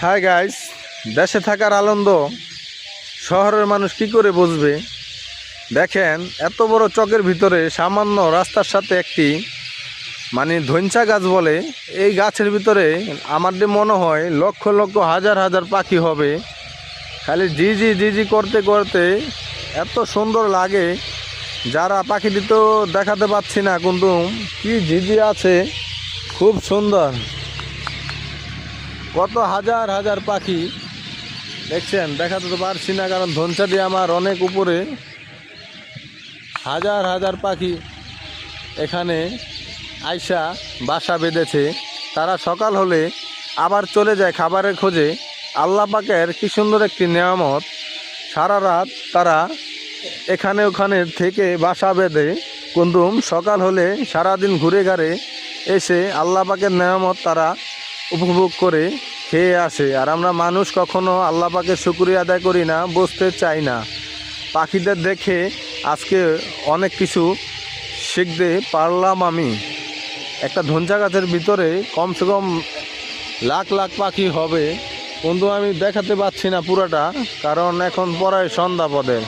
Hi guys দেশে থাকার আনন্দ, শহরের মানুষ কি করে বুঝবে? দেখেন, এত বড় চকের ভিতরে সামান্য রাস্তার সাথে একটি মানে ধৈঞ্চা গাছ বলে, এই গাছের ভিতরে আমার যে মনে হয় লক্ষ লক্ষ হাজার হাজার পাখি হবে। খালি জি জি জি জি করতে করতে এত সুন্দর লাগে, যারা পাখিটি তো দেখাতে পাচ্ছি না, কিন্তু কি ঝিঝি আছে, খুব সুন্দর। কত হাজার হাজার পাখি? দেখছেন, দেখাতে তো পারছি না, কারণ ধনসাটি আমার অনেক উপরে। হাজার হাজার পাখি এখানে আইসা বাসা বেঁধেছে। তারা সকাল হলে আবার চলে যায় খাবারের খোঁজে। আল্লাহ পাকের কি সুন্দর একটি নিয়ামত। সারা রাত তারা এখানে ওখানে থেকে বাসা বেঁধে কুন্দুম সকাল হলে সারাদিন ঘুরে ঘাড়ে এসে আল্লাহ পাকের নিয়ামত তারা উপভোগ করে খেয়ে আসে। আর আমরা মানুষ কখনো আল্লাহ পাকের শুক্রিয়া আদায় করি না, বসতে চাই না। পাখিদের দেখে আজকে অনেক কিছু শিখতে পারলাম আমি। একটা ধনচা গাছের ভিতরে কমসে কম লাখ লাখ পাখি হবে। কিন্তু আমি দেখাতে পাচ্ছি না পুরাটা, কারণ এখন পড়ায় সন্ধ্যা পদের